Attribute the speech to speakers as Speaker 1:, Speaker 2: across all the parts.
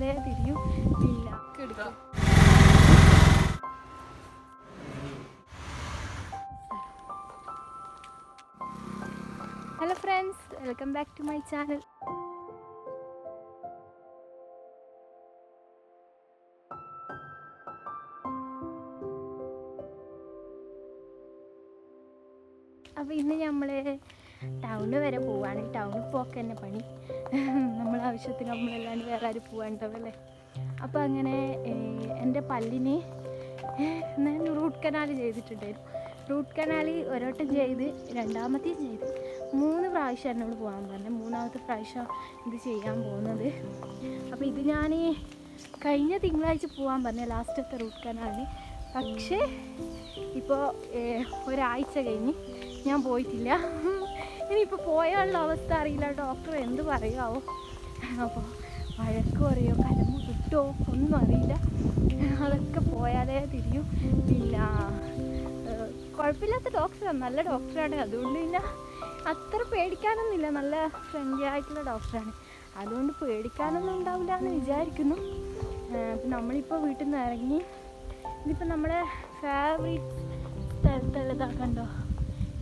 Speaker 1: പോയാലേ തിരിയും. ഇല്ല. എടുക്കും. Hello friends welcome back to my channel അപ്പോൾ ഇന്ന് നമ്മൾ ടൗണിൽ വരെ പോവാണ്. ടൗണിൽ പോക്ക് തന്നെ പണി. നമ്മളെ ആവശ്യത്തിന് നമ്മളല്ലാണ്ട് വേറെ ആരും പോകേണ്ടതല്ലേ അപ്പോൾ അങ്ങനെ എന്റെ പല്ലിന് ഞാൻ റൂട്ട് കനാൽ ചെയ്തിട്ടുണ്ടായിരുന്നു. റൂട്ട് കനാൽ ഒരോട്ടം ചെയ്ത് രണ്ടാമത്തെയും ചെയ്ത് മൂന്ന് പ്രാവശ്യം എന്നോട് പോകാൻ പറഞ്ഞു. മൂന്നാമത്തെ പ്രാവശ്യം ഇത് ചെയ്യാൻ പോകുന്നത്. അപ്പോൾ ഇത് ഞാൻ കഴിഞ്ഞ തിങ്കളാഴ്ച പോകാൻ പറഞ്ഞു ലാസ്റ്റത്തെ റൂട്ട് കനാലിന് പക്ഷേ ഇപ്പോൾ ഒരാഴ്ച കഴിഞ്ഞ് ഞാൻ പോയിട്ടില്ല. ഇനിയിപ്പോൾ പോയാനുള്ള അവസ്ഥ അറിയില്ല. ഡോക്ടർ എന്ത് പറയാവോ? അപ്പോൾ വഴക്ക് പറയോ കലമ്പ് കിട്ടോ ഒന്നും അറിയില്ല. അതൊക്കെ പോയാലേ തിരിയും. ഇല്ല. കുഴപ്പമില്ലാത്ത ഡോക്ടറാണ് നല്ല ഡോക്ടറാണ്. അതുകൊണ്ട് പിന്നെ അത്ര പേടിക്കാനൊന്നുമില്ല. നല്ല ഫ്രണ്ട്ലി ആയിട്ടുള്ള ഡോക്ടറാണ്. അതുകൊണ്ട് പേടിക്കാനൊന്നും ഉണ്ടാവില്ല എന്ന് വിചാരിക്കുന്നു. നമ്മളിപ്പോൾ വീട്ടിൽ നിന്ന് ഇറങ്ങി. ഇതിപ്പോൾ നമ്മുടെ ഫേവറേറ്റ് സ്ഥലത്തുള്ളതാ കണ്ടോ?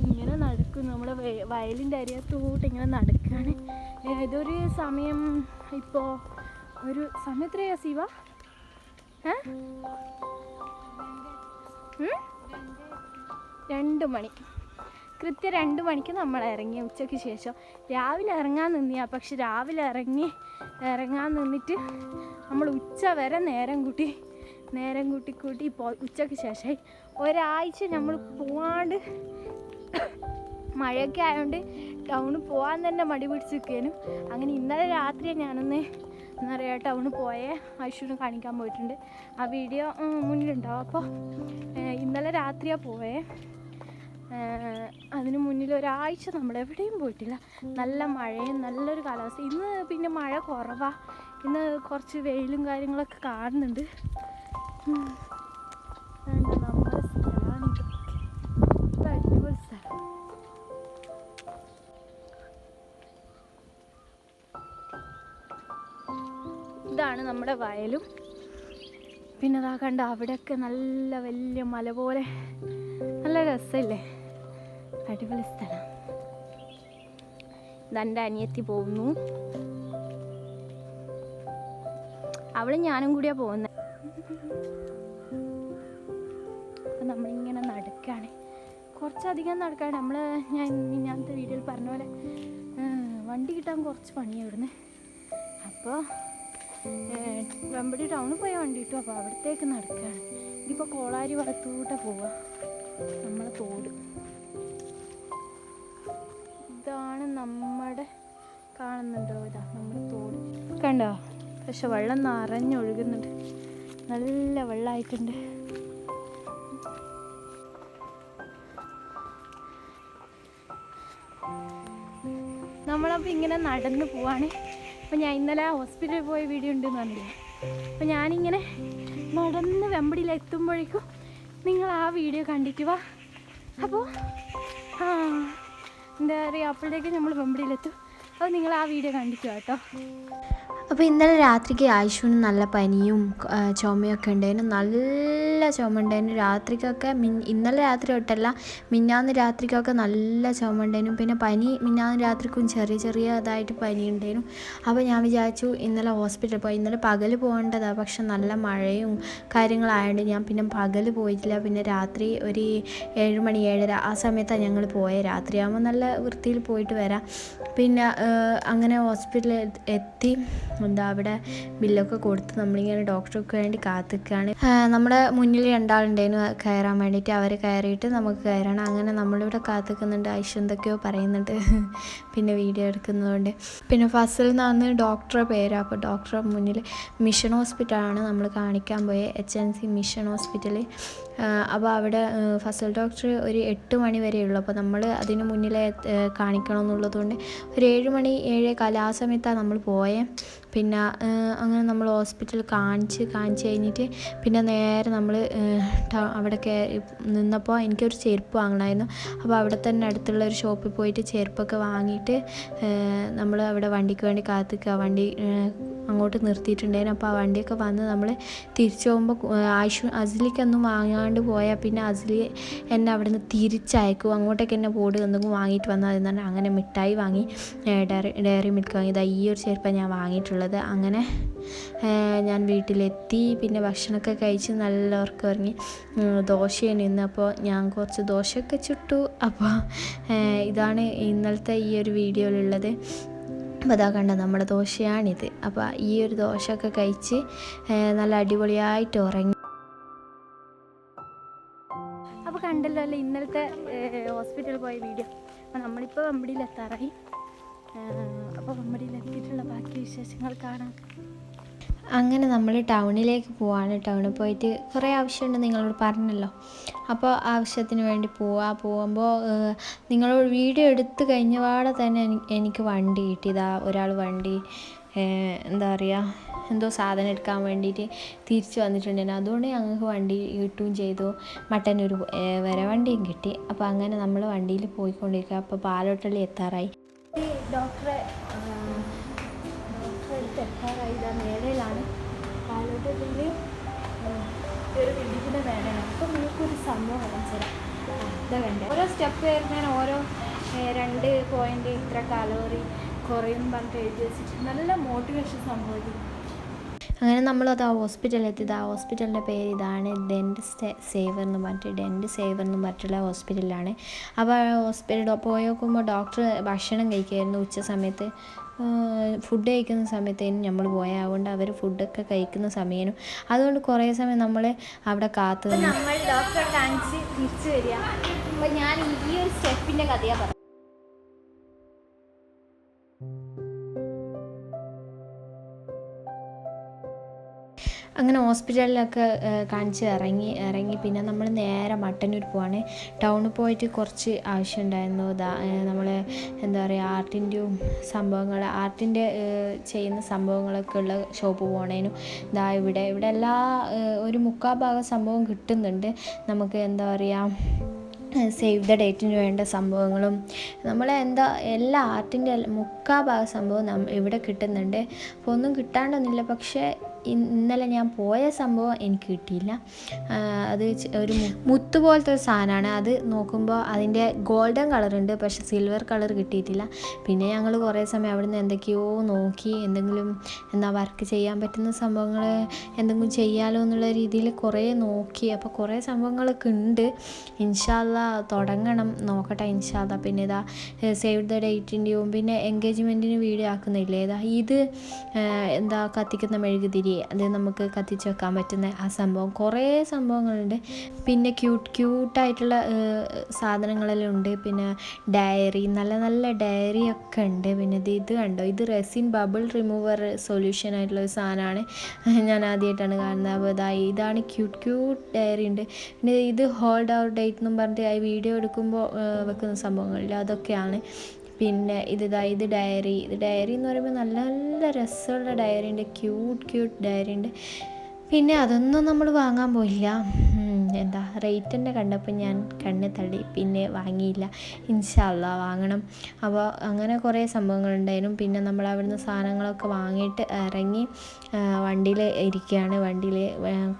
Speaker 1: ഇങ്ങനെ നടക്കും നമ്മുടെ നമ്മൾ വയലിന്റെ അരിയത്തോട്ട് ഇങ്ങനെ നടക്കുകയാണ് ഇതൊരു സമയം ഇപ്പോൾ ഒരു സമയം എത്രയാ ശിവ രണ്ട് മണി. കൃത്യം രണ്ട് മണിക്ക് നമ്മൾ ഇറങ്ങി ഉച്ചയ്ക്ക് ശേഷം. രാവിലെ ഇറങ്ങാൻ നിന്നിയാ പക്ഷെ രാവിലെ ഇറങ്ങി ഇറങ്ങാൻ നിന്നിട്ട് നമ്മൾ ഉച്ച വരെ നേരം കൂട്ടി നേരം കൂട്ടി കൂട്ടി ഇപ്പോൾ ഉച്ചയ്ക്ക് ശേഷമായി ഒരാഴ്ച നമ്മൾ പോവാണ്ട് മഴയൊക്കെ ആയതുകൊണ്ട് ടൗണിൽ പോകാൻ തന്നെ മടി പിടിച്ച് നിൽക്കാനും അങ്ങനെ ഇന്നലെ രാത്രി ഞാനൊന്ന് എന്താ പറയുക ടൗണിൽ പോയേ. ഐശ്വര്യം കാണിക്കാൻ പോയിട്ടുണ്ട്. ആ വീഡിയോ മുന്നിലുണ്ടാവും. അപ്പോൾ ഇന്നലെ രാത്രിയാണ് പോയേ അതിന് മുന്നിൽ ഒരാഴ്ച നമ്മൾ എവിടെയും പോയിട്ടില്ല. നല്ല മഴയും നല്ലൊരു കാലാവസ്ഥ. ഇന്ന് പിന്നെ മഴ കുറവാണ് ഇന്ന് കുറച്ച് വെയിലും കാര്യങ്ങളൊക്കെ കാണുന്നുണ്ട്. ഇതാണ് നമ്മുടെ വയലും. പിന്നെ അതാ കണ്ട അവിടെയൊക്കെ നല്ല വലിയ മല പോലെ നല്ല രസമല്ലേ അടിപൊളി സ്ഥലം. ഇതെന്റെ അനിയത്തി പോകുന്നു. അവളും ഞാനും കൂടിയാ പോകുന്നത് അപ്പം നമ്മളിങ്ങനെ നടക്കുകയാണ് കുറച്ചധികം നടക്കാണ്. നമ്മൾ ഞാൻ ഞാനത്തെ വീഡിയോയിൽ പറഞ്ഞ പോലെ വണ്ടി കിട്ടാൻ കുറച്ച് പണിയാണ് ഇവിടുന്ന്. അപ്പോൾ വെമ്പടി ടൗണിൽ പോയ വണ്ടി കിട്ടും അപ്പോൾ അവിടത്തേക്ക് നടക്കുകയാണ് ഇതിപ്പോൾ കോളാരി ഭാഗത്തൂടെ പോവുക നമ്മളെ തോട്. ഇതാണ് നമ്മുടെ കാണുന്നുണ്ടോ ഇതാ നമ്മുടെ തോട്. കണ്ടോ? പക്ഷെ വെള്ളം നിറഞ്ഞൊഴുകുന്നുണ്ട്. നല്ല വെള്ളമായിട്ടുണ്ട് നമ്മളപ്പോൾ ഇങ്ങനെ നടന്ന് പോവാണ്. അപ്പോൾ ഞാൻ ഇന്നലെ ഹോസ്പിറ്റലിൽ പോയ വീഡിയോ ഉണ്ടെന്ന് പറഞ്ഞില്ല? അപ്പം ഞാനിങ്ങനെ നടന്ന് വെമ്പടിയിൽ എത്തുമ്പോഴേക്കും നിങ്ങൾ ആ വീഡിയോ കണ്ടിട്ട് വാ. അപ്പോൾ ആ എന്താ പറയുക അപ്പോഴത്തേക്ക് നമ്മൾ വെമ്പടിയിലെത്തും. അപ്പോൾ നിങ്ങൾ ആ വീഡിയോ കണ്ടിട്ട് വാ കേട്ടോ.
Speaker 2: അപ്പോൾ ഇന്നലെ രാത്രിക്ക് ആയുഷുവിന് നല്ല പനിയും ചുമയൊക്കെ ഉണ്ടായിരുന്നു. നല്ല ചുമ ഉണ്ടായിരുന്നു. രാത്രിക്കൊക്കെ മിൻ ഇന്നലെ രാത്രി തൊട്ടല്ല മിന്നാന്ന് രാത്രിക്കൊക്കെ നല്ല ചുമ ഉണ്ടായിരുന്നു. പിന്നെ പനി മിന്നാന്ന് രാത്രിക്കും ചെറിയ ചെറിയതായിട്ട് പനി ഉണ്ടായിരുന്നു. അപ്പോൾ ഞാൻ വിചാരിച്ചു ഇന്നലെ ഹോസ്പിറ്റലിൽ പോയി. ഇന്നലെ പകൽ പോകേണ്ടതാണ് പക്ഷെ നല്ല മഴയും കാര്യങ്ങളായതുകൊണ്ട് ഞാൻ പിന്നെ പകൽ പോയിട്ടില്ല. പിന്നെ രാത്രി ഒരു ഏഴ് മണി ഏഴര ആ സമയത്താണ് ഞങ്ങൾ പോയത് രാത്രിയാകുമ്പോൾ നല്ല വൃത്തിയിൽ പോയിട്ട് വരാം. പിന്നെ അങ്ങനെ ഹോസ്പിറ്റലിൽ എത്തി. എന്താ അവിടെ ബില്ലൊക്കെ കൊടുത്ത് നമ്മളിങ്ങനെ ഡോക്ടർക്ക് വേണ്ടി കാത്തിക്കുകയാണ് നമ്മുടെ മുന്നിൽ രണ്ടാളുണ്ടായിരുന്നു കയറാൻ വേണ്ടിയിട്ട്. അവർ കയറിയിട്ട് നമുക്ക് കയറണം. അങ്ങനെ നമ്മളിവിടെ കാത്തിക്കുന്നുണ്ട്. ഐശ്വ എന്തൊക്കെയോ പറയുന്നുണ്ട്. പിന്നെ വീഡിയോ എടുക്കുന്നതുകൊണ്ട്. പിന്നെ ഫസ്റ്റിൽ നിന്നാണ് ഡോക്ടറെ പേര്. അപ്പോൾ ഡോക്ടറെ മുന്നിൽ മിഷൻ ഹോസ്പിറ്റലാണ് നമ്മൾ കാണിക്കാൻ പോയത് എച്ച് എൻ സി മിഷൻ ഹോസ്പിറ്റലിൽ അപ്പോൾ അവിടെ ഫസൽ ഡോക്ടർ ഒരു എട്ട് മണി വരെ ഉള്ളൂ അപ്പോൾ നമ്മൾ അതിന് മുന്നിലെ കാണിക്കണം എന്നുള്ളതുകൊണ്ട് ഒരു ഏഴ് മണി ഏഴേ കാല ആ സമയത്താണ് നമ്മൾ പോയത് പിന്നെ അങ്ങനെ നമ്മൾ ഹോസ്പിറ്റൽ കാണിച്ച് കാണിച്ച് കഴിഞ്ഞിട്ട് പിന്നെ നേരെ നമ്മൾ അവിടെ നിന്നപ്പോൾ എനിക്കൊരു ചെരുപ്പ് വാങ്ങണമായിരുന്നു അപ്പോൾ അവിടെ തന്നെ അടുത്തുള്ള ഒരു ഷോപ്പിൽ പോയിട്ട് ചെരുപ്പൊക്കെ വാങ്ങിയിട്ട് നമ്മൾ അവിടെ വണ്ടിക്ക് വേണ്ടി കാത്തിക്കുക വണ്ടി അങ്ങോട്ട് നിർത്തിയിട്ടുണ്ടായിരുന്നു. അപ്പോൾ ആ വണ്ടിയൊക്കെ വന്ന് നമ്മൾ തിരിച്ചു പോകുമ്പോൾ ആയിഷു അസിലിക്കൊന്നും വാങ്ങാണ്ട് പോയാൽ പിന്നെ അസിലി എന്നെ അവിടെ നിന്ന് തിരിച്ചയക്കും. അങ്ങോട്ടേക്ക് എന്നെ ബോർഡ് എന്തെങ്കിലും വാങ്ങിയിട്ട് വന്നാൽ എന്ന് പറഞ്ഞാൽ അങ്ങനെ മിഠായി വാങ്ങി ഡയറി ഡയറി മിൽക്ക് വാങ്ങി. ഇതാ ഈ ഒരു ചെരുപ്പം ഞാൻ വാങ്ങിയിട്ടുള്ളത്. അങ്ങനെ ഞാൻ വീട്ടിലെത്തി. പിന്നെ ഭക്ഷണമൊക്കെ കഴിച്ച് നല്ല ഉറക്കം ഇറങ്ങി ദോശയാണ് ഇന്ന് അപ്പോൾ ഞാൻ കുറച്ച് ദോശയൊക്കെ ചുട്ടു. അപ്പോൾ ഇതാണ് ഇന്നലത്തെ ഈ ഒരു വീഡിയോയിലുള്ളത്. അപ്പോൾ അതാ കണ്ട നമ്മുടെ ദോശയാണിത്. അപ്പോൾ ഈ ഒരു ദോശയൊക്കെ കഴിച്ച് നല്ല അടിപൊളിയായിട്ട് ഉറങ്ങി.
Speaker 1: അപ്പോൾ കണ്ടല്ലോ അല്ലേ ഇന്നലത്തെ ഹോസ്പിറ്റലിൽ പോയ വീഡിയോ. അപ്പോൾ നമ്മളിപ്പോൾ വമ്പടിയിൽ എത്താറായി അപ്പോൾ വമ്പടിയിൽ എത്തിയിട്ടുള്ള ബാക്കി വിശേഷങ്ങൾ കാണാം.
Speaker 2: അങ്ങനെ നമ്മൾ ടൗണിലേക്ക് പോവാണ്. ടൗണിൽ പോയിട്ട് കുറേ ആവശ്യമുണ്ട് നിങ്ങളോട് പറഞ്ഞല്ലോ. അപ്പോൾ ആവശ്യത്തിന് വേണ്ടി പോവാ. പോകുമ്പോൾ നിങ്ങളോട് വീഡിയോ എടുത്ത് കഴിഞ്ഞ പാടെ തന്നെ എനിക്ക് വണ്ടി കിട്ടിയതാ ഒരാൾ വണ്ടി എന്താ പറയുക എന്തോ സാധനം എടുക്കാൻ വേണ്ടിയിട്ട് തിരിച്ചു വന്നിട്ടുണ്ടായിരുന്നു. അതുകൊണ്ട് ഞങ്ങൾക്ക് വണ്ടി കിട്ടുകയും ചെയ്തു. മട്ടന്നൂർ വരെ വണ്ടിയും കിട്ടി. അപ്പോൾ അങ്ങനെ നമ്മൾ വണ്ടിയിൽ പോയിക്കൊണ്ടിരിക്കുക. അപ്പോൾ പാലോട്ടള്ളി എത്താറായി.
Speaker 1: ഡോക്ടറെ ഡോക്ടറെ എത്താറായി. ഇതാ കണ്ടേ. ഓരോ സ്റ്റെപ്പ് വരുന്നതിന് ഓരോ രണ്ട് പോയിന്റ് ഇത്ര കലോറി കുറയും പറഞ്ഞിട്ട് എഴുതി വെച്ചിട്ട് നല്ല മോട്ടിവേഷൻ സംഭവിക്കും.
Speaker 2: അങ്ങനെ നമ്മളത് ആ ഹോസ്പിറ്റലിൽ എത്തിയത് ആ ഹോസ്പിറ്റലിന്റെ പേര് ഇതാണ് ഡെന്റ് സേവർ എന്ന് പറഞ്ഞിട്ട്. ഡെന്റ് സേവർ എന്ന് പറഞ്ഞിട്ടുള്ള ഹോസ്പിറ്റലിലാണ് അപ്പോൾ ഹോസ്പിറ്റൽ പോയി നോക്കുമ്പോൾ ഡോക്ടർ ഭക്ഷണം കഴിക്കുമായിരുന്നു ഉച്ച സമയത്ത്. ഫുഡ് കഴിക്കുന്ന സമയത്തേനും നമ്മൾ പോയാവുകൊണ്ട് അവർ ഫുഡൊക്കെ കഴിക്കുന്ന സമയനും. അതുകൊണ്ട് കുറേ സമയം നമ്മൾ അവിടെ കാത്തു
Speaker 1: നമ്മൾ ഡോക്ടറെ കാണിച്ച് തിരിച്ചു വരിക. അപ്പോൾ ഞാൻ ഈ ഒരു സ്റ്റെപ്പിന്റെ കഥയാണ്
Speaker 2: അങ്ങനെ ഹോസ്പിറ്റലിലൊക്കെ കാണിച്ച് ഇറങ്ങി ഇറങ്ങി. പിന്നെ നമ്മൾ നേരെ മട്ടന്നൂർ പോവാണ്. ടൗണിൽ പോയിട്ട് കുറച്ച് ആവശ്യമുണ്ടായിരുന്നു. നമ്മൾ എന്താ പറയുക ആർട്ടിന്റെയും സംഭവങ്ങൾ ആർട്ടിന്റെ ചെയ്യുന്ന സംഭവങ്ങളൊക്കെ ഉള്ള ഷോപ്പ് പോണേനും. ഇതാ ഇവിടെ ഇവിടെ എല്ലാ ഒരു മുക്കാൽ ഭാഗം സംഭവം കിട്ടുന്നുണ്ട്. നമുക്ക് എന്താ പറയുക സേവ് ദ ഡേറ്റിന് വേണ്ട സംഭവങ്ങളും നമ്മളെ എന്താ എല്ലാ ആർട്ടിന്റെ മുക്കാ ഭാഗ സംഭവം ഇവിടെ കിട്ടുന്നുണ്ട്. അപ്പോൾ ഒന്നും കിട്ടാണ്ടൊന്നുമില്ല. പക്ഷേ ഇന്നലെ ഞാൻ പോയ സംഭവം എനിക്ക് കിട്ടിയില്ല. അത് ഒരു മുത്ത് പോലത്തെ ഒരു സാധനമാണ്. അത് നോക്കുമ്പോൾ അതിന്റെ ഗോൾഡൻ കളറുണ്ട് പക്ഷെ സിൽവർ കളർ കിട്ടിയിട്ടില്ല. പിന്നെ ഞങ്ങൾ കുറേ സമയം അവിടെ നിന്ന് എന്തൊക്കെയോ നോക്കി എന്തെങ്കിലും എന്താ വർക്ക് ചെയ്യാൻ പറ്റുന്ന സംഭവങ്ങൾ എന്തെങ്കിലും ചെയ്യാലോ എന്നുള്ള രീതിയിൽ കുറേ നോക്കി. അപ്പോൾ കുറേ സംഭവങ്ങളൊക്കെ ഉണ്ട്. ഇൻഷാല്ല തുടങ്ങണം. നോക്കട്ടെ ഇൻഷാല്ല. പിന്നെ ഇതാ സേവ് ദ ഡേറ്റിന്റെയും പിന്നെ എൻഗേജ്മെന്റിന് വീഡിയോ ആക്കുന്നില്ലേ? ഇതാ ഇത് എന്താ കത്തിക്കുന്ന മെഴുകുതിരി. അത് നമുക്ക് കത്തിച്ച് വെക്കാൻ പറ്റുന്ന ആ സംഭവം. കുറേ സംഭവങ്ങളുണ്ട്. പിന്നെ ക്യൂട്ട് ക്യൂട്ടായിട്ടുള്ള സാധനങ്ങളെല്ലാം ഉണ്ട്. പിന്നെ ഡയറി നല്ല നല്ല ഡയറി ഒക്കെ ഉണ്ട്. പിന്നെ ഇത് ഇത് കണ്ടോ? ഇത് റെസിൻ ബബിൾ റിമൂവർ സൊല്യൂഷൻ ആയിട്ടുള്ള ഒരു സാധനമാണ്. ഞാൻ ആദ്യമായിട്ടാണ് കാണുന്നത്. അപ്പോൾ ഇതായി ഇതാണ് ക്യൂട്ട് ക്യൂട്ട് ഡയറി ഉണ്ട്. പിന്നെ ഇത് ഹോൾഡ് ഔട്ട് ഡേറ്റ് എന്നും പറഞ്ഞിട്ട് ആ വീഡിയോ എടുക്കുമ്പോൾ വെക്കുന്ന സംഭവങ്ങളില്ല. അതൊക്കെയാണ്. പിന്നെ ഇത് ഇതാ ഇത് ഡയറി ഇത് ഡയറി എന്ന് പറയുമ്പോൾ നല്ല നല്ല രസമുള്ള ഡയറി ഉണ്ട്. ക്യൂട്ട് ക്യൂട്ട് ഡയറി ഉണ്ട്. പിന്നെ അതൊന്നും നമ്മൾ വാങ്ങാൻ പോയില്ല. എന്താ റേറ്റ് തന്നെ കണ്ടപ്പോൾ ഞാൻ കണ്ണ് തള്ളി. പിന്നെ വാങ്ങിയില്ല. ഇൻഷാല്ല വാങ്ങണം. അപ്പോൾ അങ്ങനെ കുറേ സംഭവങ്ങളുണ്ടായിരുന്നു പിന്നെ നമ്മൾ അവിടുന്ന് സാധനങ്ങളൊക്കെ വാങ്ങിയിട്ട് ഇറങ്ങി വണ്ടിയിൽ ഇരിക്കുകയാണ് വണ്ടിയിൽ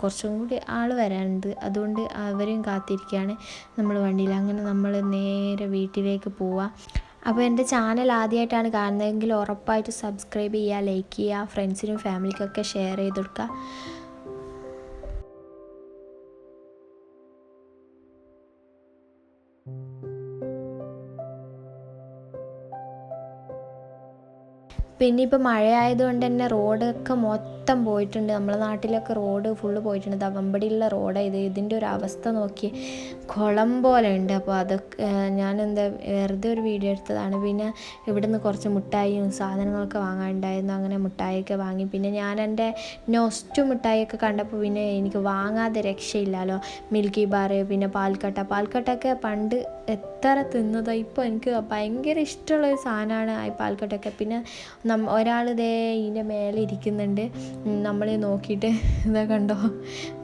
Speaker 2: കുറച്ചും കൂടി ആൾ വരാനുണ്ട്. അതുകൊണ്ട് അവരും കാത്തിരിക്കുകയാണ് നമ്മൾ വണ്ടിയിൽ അങ്ങനെ നമ്മൾ നേരെ വീട്ടിലേക്ക് പോവാം. അപ്പോൾ എന്റെ ചാനൽ ആദ്യമായിട്ടാണ് കാണുന്നതെങ്കിൽ ഉറപ്പായിട്ട് സബ്സ്ക്രൈബ് ചെയ്യുക ലൈക്ക് ചെയ്യുക ഫ്രണ്ട്സിനും ഫാമിലിക്കൊക്കെ ഷെയർ ചെയ്ത് കൊടുക്കുക. പിന്നെ ഇപ്പോൾ മഴയായതുകൊണ്ട് തന്നെ റോഡൊക്കെ മൊത്തം പോയിട്ടുണ്ട്. നമ്മളെ നാട്ടിലൊക്കെ റോഡ് ഫുള്ള് പോയിട്ടുണ്ട്. തവമ്പടിയുള്ള റോഡാണ് ഇത്. ഇതിന്റെ ഒരു അവസ്ഥ നോക്കി. കുളം പോലെ ഉണ്ട്. അപ്പോൾ അതൊക്കെ ഞാനെന്താ വെറുതെ ഒരു വീഡിയോ എടുത്തതാണ്. പിന്നെ ഇവിടെ നിന്ന് കുറച്ച് മുട്ടായിയും സാധനങ്ങളൊക്കെ വാങ്ങാനുണ്ടായിരുന്നു. അങ്ങനെ മുട്ടായിയൊക്കെ വാങ്ങി. പിന്നെ ഞാൻ എന്റെ നോസ്റ്റു മുട്ടായിയൊക്കെ കണ്ടപ്പോൾ പിന്നെ എനിക്ക് വാങ്ങാതെ രക്ഷയില്ലല്ലോ. മിൽക്കി ബാർ പിന്നെ പാൽക്കട്ട. പാൽക്കട്ടൊക്കെ പണ്ട് എത്ര തിന്നതോ. ഇപ്പോൾ എനിക്ക് ഭയങ്കര ഇഷ്ടമുള്ള ഒരു സാധനമാണ് ഈ പാൽക്കട്ടൊക്കെ പിന്നെ നം ഒരാൾ ഇതേ ഇതിന്റെ മേലെ ഇരിക്കുന്നുണ്ട്. നമ്മളെ നോക്കിയിട്ട് ഇതാ കണ്ടോ?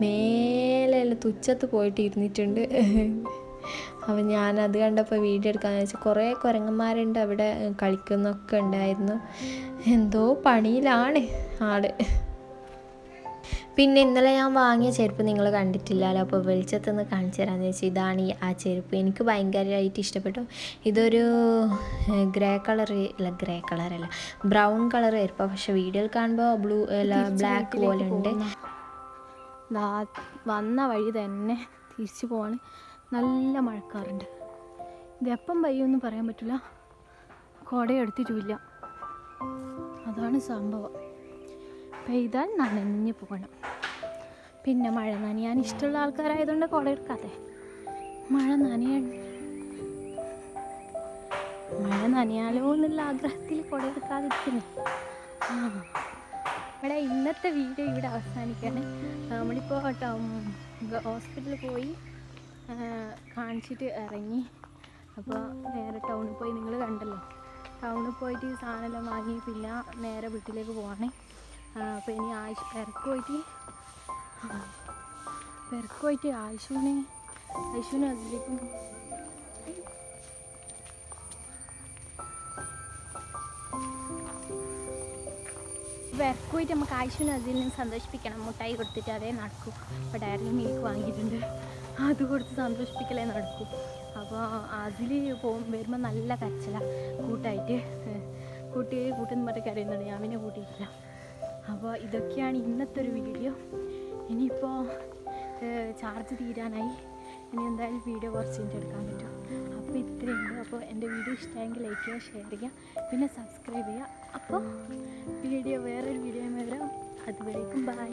Speaker 2: മേലെ തുച്ചത്ത് പോയിട്ട് ഇരുന്നിട്ടുണ്ട്. അപ്പം ഞാനത് കണ്ടപ്പോൾ വീഡിയോ എടുക്കാമെന്ന് വെച്ചാൽ കുറേ കുരങ്ങന്മാരുണ്ട് അവിടെ കളിക്കുന്നൊക്കെ ഉണ്ടായിരുന്നു. എന്തോ പണിയിലാണ് ആൾ. പിന്നെ ഇന്നലെ ഞാൻ വാങ്ങിയ ചെരുപ്പ് നിങ്ങൾ കണ്ടിട്ടില്ലല്ലോ. അപ്പോൾ വെളിച്ചത്തുനിന്ന് കാണിച്ചു തരാമെന്ന് വെച്ചാൽ ഇതാണ് ഈ ആ ചെരുപ്പ്. എനിക്ക് ഭയങ്കരമായിട്ട് ഇഷ്ടപ്പെട്ടു. ഇതൊരു ഗ്രേ കളർ അല്ല ഗ്രേ കളറല്ല ബ്രൗൺ കളർ ചെരുപ്പ് പക്ഷേ വീഡിയോയിൽ കാണുമ്പോൾ ബ്ലൂ അല്ല ബ്ലാക്ക് പോലെ ഉണ്ട്.
Speaker 1: വന്ന വഴി തന്നെ തിരിച്ചു പോവാണ്. നല്ല മഴക്കാറുണ്ട്. ഇതെപ്പം പെയ്യൊന്നും പറയാൻ പറ്റില്ല. കുടയെടുത്തിട്ടുമില്ല. അതാണ് സംഭവം. പെയ്താൽ നനഞ്ഞു പോകണം. പിന്നെ മഴ നനയാൻ ഇഷ്ടമുള്ള ആൾക്കാരായതുകൊണ്ട് കുട എടുക്കാതെ മഴ നനയാൻ മഴ നനയാലോ എന്നുള്ള ആഗ്രഹത്തിൽ കുട എടുക്കാതിരിക്കുന്നു. ഇവിടെ ഇന്നത്തെ വീഡിയോ ഇവിടെ അവസാനിക്കാണ് നമ്മളിപ്പോൾ ഹോസ്പിറ്റലിൽ പോയി കാണിച്ചിട്ട് ഇറങ്ങി. അപ്പോൾ നേരെ ടൗണിൽ പോയി നിങ്ങൾ കണ്ടല്ലോ. ടൗണിൽ പോയിട്ട് സാധനമെല്ലാം വാങ്ങി പിന്നെ നേരെ വീട്ടിലേക്ക് പോകണേ അപ്പോൾ ഇനി ആഴ്ച ഇറക്കി പോയിട്ട് പെരക്ക് പോയിട്ട് ആയുഷുവിനെ ആയുഷുവിനെ അതിലേക്കും വിറക്കുമായിട്ട് നമുക്ക് ആയിഷുവിനെ അതിൽ നിന്ന് സന്തോഷിപ്പിക്കണം. മുട്ടായി കൊടുത്തിട്ട് അതേ നടക്കൂ. അപ്പോൾ ഡയറി മിൽക്ക് വാങ്ങിയിട്ടുണ്ട്. അത് കൊടുത്ത് സന്തോഷിപ്പിക്കലേ നടക്കൂ. അപ്പോൾ അതിൽ പോകും വരുമ്പോൾ നല്ല കച്ചല കൂട്ടായിട്ട്. കൂട്ടി കൂട്ടുന്ന പറഞ്ഞിട്ട് കരയുന്നുണ്ട്. ഞാൻ പിന്നെ കൂട്ടിയിട്ടില്ല. അപ്പോൾ ഇതൊക്കെയാണ് ഇന്നത്തെ ഒരു വീഡിയോ ഇനിയിപ്പോൾ ചാർജ് തീരാനായി. ഇനി എന്തായാലും വീഡിയോ കുറച്ച് കഴിഞ്ഞ് എടുക്കാൻ പറ്റും. അപ്പോൾ ഇത്രയുണ്ട് അപ്പോൾ എന്റെ വീഡിയോ ഇഷ്ടമായെങ്കിൽ ലൈക്ക് ചെയ്യുക ഷെയർ ചെയ്യുക പിന്നെ സബ്സ്ക്രൈബ് ചെയ്യുക. അപ്പോൾ വീഡിയോ വേറൊരു വീഡിയോ വരാം. അതുവരേക്കും ബൈ